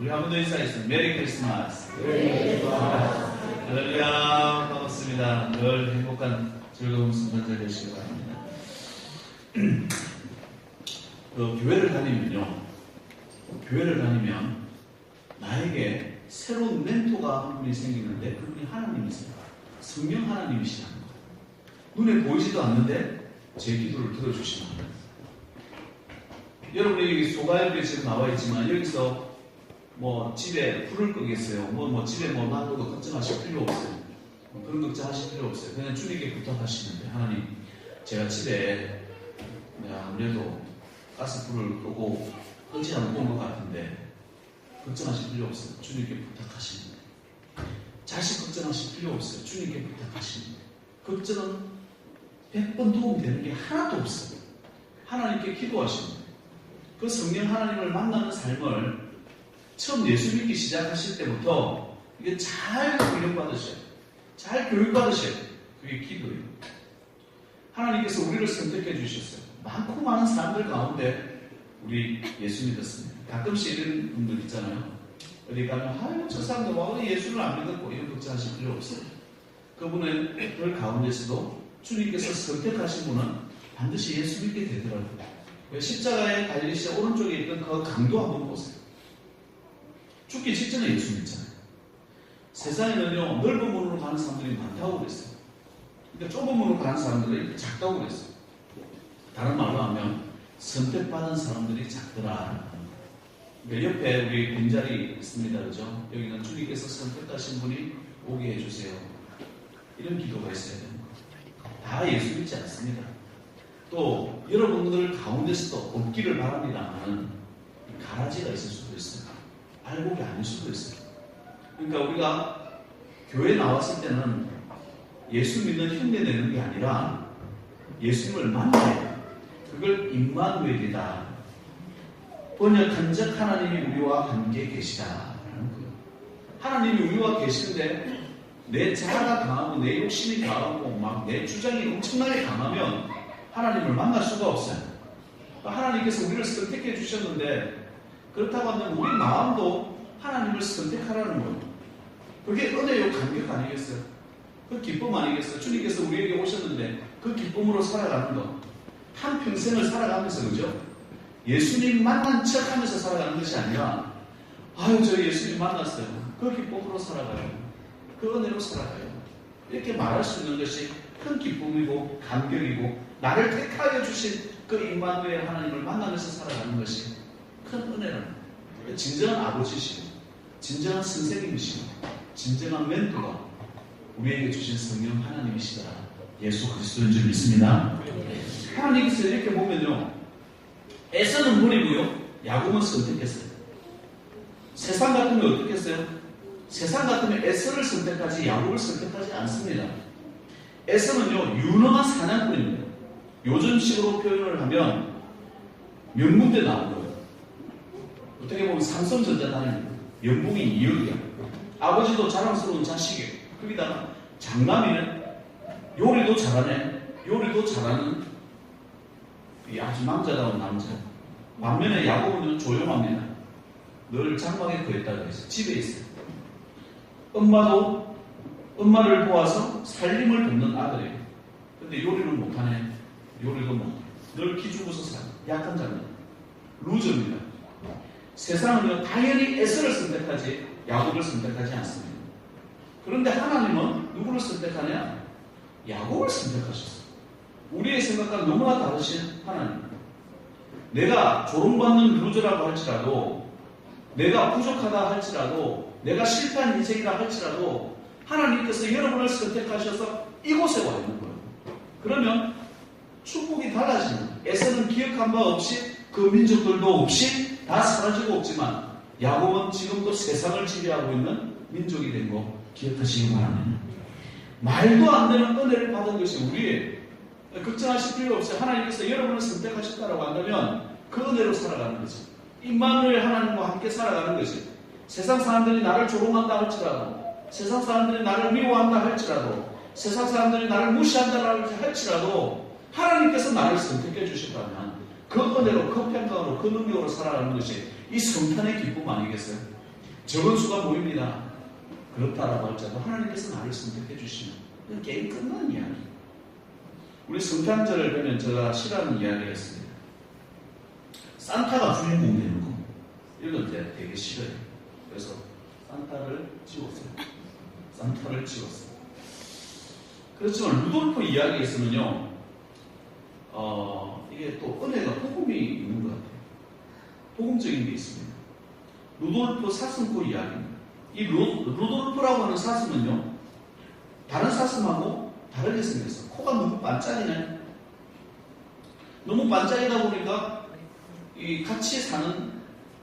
우리 한 번 더 인사했습니다. 메리 크리스마스. 할렐루야 반갑습니다. 늘 행복한 즐거운 순간들 되시기 바랍니다. 그 교회를 다니면요, 교회를 다니면 나에게 새로운 멘토가 한 분이 생기는데 그분이 하나님이세요. 성령 하나님이시라는 거예요. 눈에 보이지도 않는데 제 기도를 들어주시는 거예요. 여러분이 여기 소가일에 지금 나와 있지만 여기서 뭐 집에 불을 끄겠어요. 뭐, 뭐 집에 뭐 놔둬도 걱정하실 필요 없어요. 뭐 그런 걱정하실 필요 없어요. 그냥 주님께 부탁하시는데 하나님 제가 집에 아무래도 가스 불을 끄고 끄지 않고 온 것 같은데 걱정하실 필요 없어요. 주님께 부탁하시는데 자식 걱정하실 필요 없어요. 주님께 부탁하시는데 걱정은 100번 도움이 되는 게 하나도 없어요. 하나님께 기도하시는. 그 성령 하나님을 만나는 삶을 처음 예수 믿기 시작하실 때부터 이게 잘 훈련받으셔야 돼요. 잘 교육받으셔야 돼요. 그게 기도예요. 하나님께서 우리를 선택해 주셨어요. 많고 많은 사람들 가운데 우리 예수 믿었습니다. 가끔씩 이런 분들 있잖아요. 어디 가면 아유 저 사람들 와 예수를 안 믿었고 이런 걱정하실 필요 없어요. 그분은 그 가운데서도 주님께서 선택하신 분은 반드시 예수 믿게 되더라고요. 왜 십자가에 달리시 오른쪽에 있던 그 강도 한번 보세요. 죽기 직전에 예수 믿잖아요. 세상에는요, 넓은 문으로 가는 사람들이 많다고 그랬어요. 근데 좁은 문으로 가는 사람들이 작다고 그랬어요. 다른 말로 하면, 선택받은 사람들이 작더라. 그러니까 옆에 우리 빈자리 있습니다. 그죠? 여기는 주님께서 선택하신 분이 오게 해주세요. 이런 기도가 있어야 거예요. 다 예수 믿지 않습니다. 또, 여러분들 가운데서도 없기를 바랍니다만, 가라지가 있을 수도 있어요. 알곡이 아닐 수도 있어요. 그러니까 우리가 교회 나왔을 때는 예수 믿는 흉내 내는 게 아니라 예수님을 만나야 돼요. 그걸 임마누엘이다. 번역한 적 하나님이 우리와 함께 거예요. 하나님이 우리와 계시는데 내 자아가 강하고 내 욕심이 강하고 막 내 주장이 엄청나게 강하면 하나님을 만날 수가 없어요. 하나님께서 우리를 선택해 주셨는데 그렇다고 하면 우리 마음도 하나님을 선택하라는 거예요. 그게 은혜요 감격 아니겠어요? 그 기쁨 아니겠어요? 주님께서 우리에게 오셨는데 그 기쁨으로 살아가는 것. 한 평생을 살아가면서 그죠? 예수님 만난 척 하면서 살아가는 것이 아니라 아유 저 예수님 만났어요. 그 기쁨으로 살아가요. 그 은혜로 살아가요. 이렇게 말할 수 있는 것이 큰 기쁨이고 감격이고 나를 택하여 주신 그 임마누엘 하나님을 만나면서 살아가는 것이 큰 은혜라는 거예요. 진정한 아버지시고 진정한 선생님이시고 진정한 멘토가 우리에게 주신 성령 하나님이시더라. 예수 그리스도인 줄 믿습니다. 하나님께서 이렇게 보면요. 에서는 버리고요. 야곱은 선택했어요. 세상 같으면 어떻게 했어요? 세상 같으면 에서를 선택하지 야곱을 선택하지 않습니다. 에서는요. 유능한 사냥꾼입니다. 요즘식으로 표현을 하면 명문대 거예요. 어떻게 보면 삼성전자단입니다. 연봉이 2억이야. 아버지도 자랑스러운 자식이에요. 거기다가 장남이는 요리도 잘하네. 요리도 잘하는 이 아주 남자다운 남자. 반면에 야곱은 조용합니다. 늘 장막에 거했다고 해서 집에 있어요. 엄마도 엄마를 도와서 살림을 돕는 아들이에요. 근데 요리는 못하네. 요리도 못해. 늘 기죽어서 살아. 약한 자입니다. 루저입니다. 세상은요, 당연히 에서를 선택하지, 야곱을 선택하지 않습니다. 그런데 하나님은 누구를 선택하냐? 야곱을 선택하셨어요. 우리의 생각과 너무나 다르신 하나님. 내가 조롱받는 루저라고 할지라도, 내가 부족하다 할지라도, 내가 실패한 인생이라 할지라도, 하나님께서 여러분을 선택하셔서 이곳에 와 있는 거예요. 그러면 축복이 달라지는. 에서는 기억한 바 없이 그 민족들도 없이 다 사라지고 없지만 야곱은 지금도 세상을 지배하고 있는 민족이 된 거 기억하시기 바랍니다. 말도 안 되는 은혜를 받은 것이 우리의 걱정하실 필요 없어요. 하나님께서 여러분을 선택하셨다고 한다면 그 은혜로 살아가는 거죠. 임마누엘 하나님과 함께 살아가는 거지. 세상 사람들이 나를 조롱한다 할지라도, 세상 사람들이 나를 미워한다 할지라도, 세상 사람들이 나를 무시한다 할지라도 하나님께서 나를 선택해 주셨다면 그 은혜로, 그 평강으로, 그 능력으로 살아가는 것이 이 성탄의 기쁨 아니겠어요? 적은 수가 보입니다. 그렇다라고 할지라도 하나님께서 나를 선택해 주시면 그건 게임 끝나는 이야기. 우리 성탄절을 보면 제가 싫어하는 이야기가 있습니다. 산타가 주인공 되는 거. 이건 제가 되게 싫어요. 그래서 산타를 지웠어요. 산타를 지웠어요. 그렇지만 루돌프 이야기에서는요, 어, 이게 또 은혜가 복음이 있는 것 같아요. 복음적인 게 있습니다. 루돌프 사슴코 이야기입니다. 이 루, 루돌프라고 하는 사슴은요, 다른 사슴하고 다르게 생겼어. 코가 너무 반짝이네. 너무 반짝이다 보니까 이 같이 사는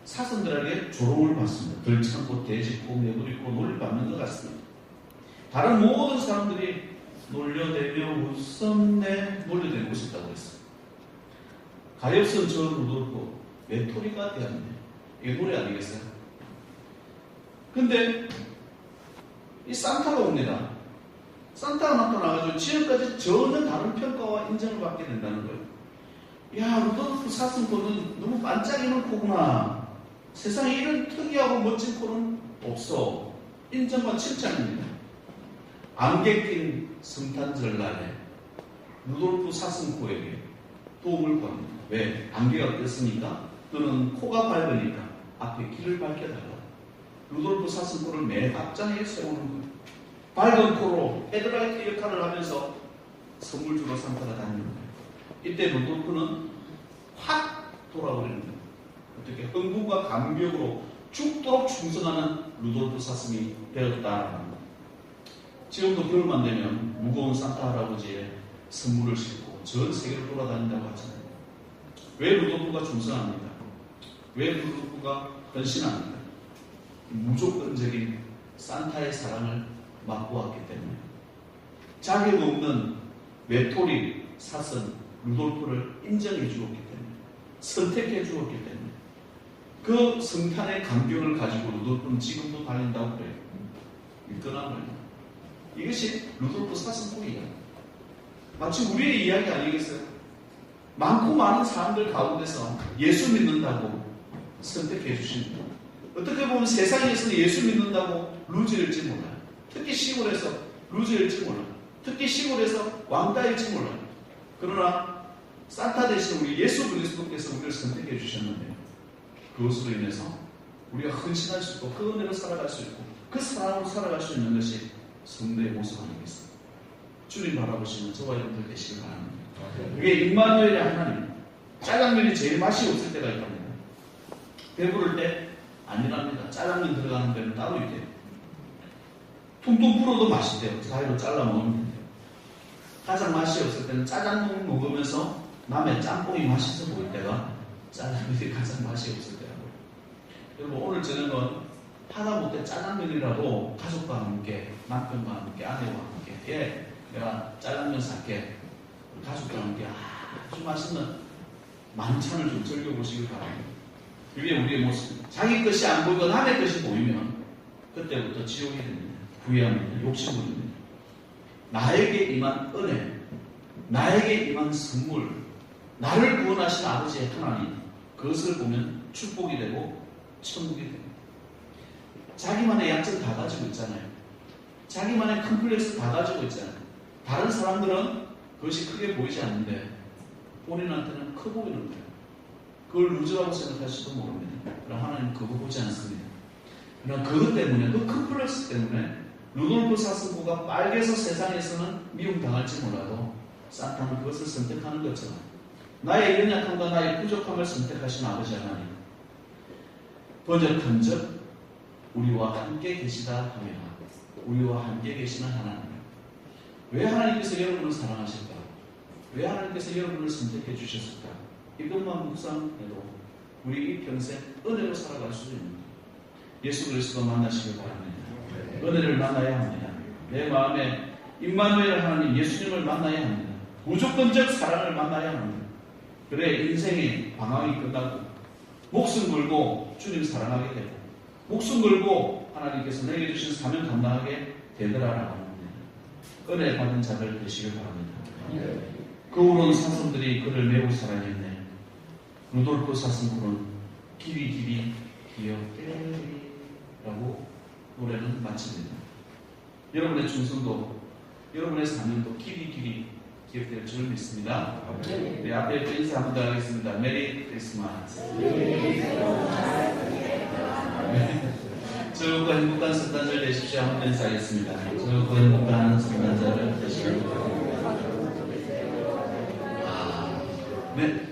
사슴들에게 조롱을 받습니다. 들창고, 돼지코, 매부리코 놀을 받는 것 같습니다. 다른 모든 사람들이 놀려대며 웃었네 놀려대고 싶다고 했어요. 가엾은 저 루돌프 외톨이가 되었네. 이게 노래 아니겠어요? 근데 이 산타가 옵니다. 산타가 나타나가지고 지금까지 전혀 다른 평가와 인정을 받게 된다는 거예요. 야, 루돌프 사슴 코는 너무 반짝이는 코구나. 세상에 이런 특이하고 멋진 코는 없어. 인정과 칭찬입니다. 안개 낀 성탄절 날에 루돌프 사슴 코에게 도움을 구합니다. 왜? 안개가 꼈으니까 또는 코가 밝으니까 앞에 길을 밝혀달라. 루돌프 사슴코를 맨 앞장에 세우는 거예요. 밝은 코로 헤드라이트 역할을 하면서 선물 주러 산타가 다니는 거예요. 이때 루돌프는 확 돌아버리는 거예요. 어떻게 흥분과 감격으로 죽도록 충성하는 루돌프 사슴이 되었다라는 거예요. 지금도 겨울만 되면 무거운 산타 할아버지의 선물을 싣고 전 세계를 돌아다닌다고 하잖아요. 왜 루돌프가 충성합니다. 왜 루돌프가 헌신합니다. 무조건적인 산타의 사랑을 맛보았기 때문에 자격 없는 외톨이 사슴 루돌프를 인정해 주었기 때문에 선택해 주었기 때문에 그 성탄의 감격을 가지고 루돌프는 지금도 달린다고 그래요. 믿거나 말이야. 이것이 루돌프 사슴꾼이야. 마치 우리의 이야기 아니겠어요? 많고 많은 사람들 가운데서 예수 믿는다고 선택해 주십니다. 어떻게 보면 세상에서 예수 믿는다고 루즈일지 몰라요. 특히 시골에서 루즈일지 몰라요. 특히 시골에서 왕따일지 몰라요. 그러나 산타 대신 우리 예수 그리스도께서 우리를 선택해 주셨는데 그것으로 인해서 우리가 헌신할 수 있고 그 은혜로 살아갈 수 있고 그 사랑으로 살아갈 수 있는 것이 성도의 모습 아니겠습니까? 주님 바라보시면 저와 여러분들 되시길 바랍니다. 그게 임마누엘의 하나님. 짜장면이 제일 맛이 없을 때가 있답니다. 배부를 때 아니랍니다. 짜장면 들어가는 데는 따로 있대요. 퉁퉁 불어도 맛있대요. 가위로 잘라 먹으면 돼요. 가장 맛이 없을 때는 짜장면 먹으면서 남의 짬뽕이 맛있어 보일 때가 짜장면이 가장 맛이 없을 때라고요. 여러분 오늘 저녁은 하다못해 짜장면이라도 가족과 함께 남편과 함께 아내와 함께 예 내가 짜장면 살게 가족과 함께 아주 맛있는 만찬을 좀 즐겨보시길 바랍니다. 그게 우리의 모습. 자기 것이 안 보이고 남의 것이 보이면 그때부터 지옥이 됩니다. 부여합니다. 욕심부립니다. 나에게 임한 은혜, 나에게 임한 선물, 나를 구원하신 아버지의 하나님, 그것을 보면 축복이 되고 천국이 됩니다. 자기만의 약점 다 가지고 있잖아요. 자기만의 컴플렉스 다 가지고 있잖아요. 다른 사람들은 그것이 크게 보이지 않는데 본인한테는 커 보이는 거예요. 그걸 루즈라고 생각할지도 모릅니다. 그러나 하나님 그거 보지 않습니다. 그러나 그것 때문에, 그 컴플렉스 때문에 루돌프 사슴고가 빨개서 세상에서는 미움당할지 몰라도 산타는 그것을 선택하는 것처럼 나의 연약함과 나의 부족함을 선택하신 아버지 하나님 적 우리와 함께 계시다 하며 우리와 함께 계시는 하나님 왜 하나님께서 여러분을 사랑하실까? 왜 하나님께서 여러분을 선택해 주셨을까? 이것만 묵상해도 우리 이 평생 은혜로 살아갈 수 있는 예수 그리스도 만나시길 바랍니다. 은혜를 만나야 합니다. 내 마음에 임마누엘 하나님 예수님을 만나야 합니다. 무조건적 사랑을 만나야 합니다. 그래 인생의 방황이 끝나고 목숨 걸고 주님 사랑하게 되고 목숨 걸고 하나님께서 내게 주신 사명 감당하게 되더라라고. 은혜 받은 자들 되시길 바랍니다. 그 우는 사슴들이 그를 매우 사랑했네. 루돌프 사슴꾼은 길이 길이 기억되리라고 올해는 마칩니다. 여러분의 충성도, 여러분의 사명도 길이 길이 기억될 줄 믿습니다. 네, 앞에 또 인사 한번 더 하겠습니다. 메리 크리스마스. 즐겁고 행복한 성탄절 되십시오. 한번 인사하겠습니다. 즐겁고 행복한 성탄절 되시길. 아, 네.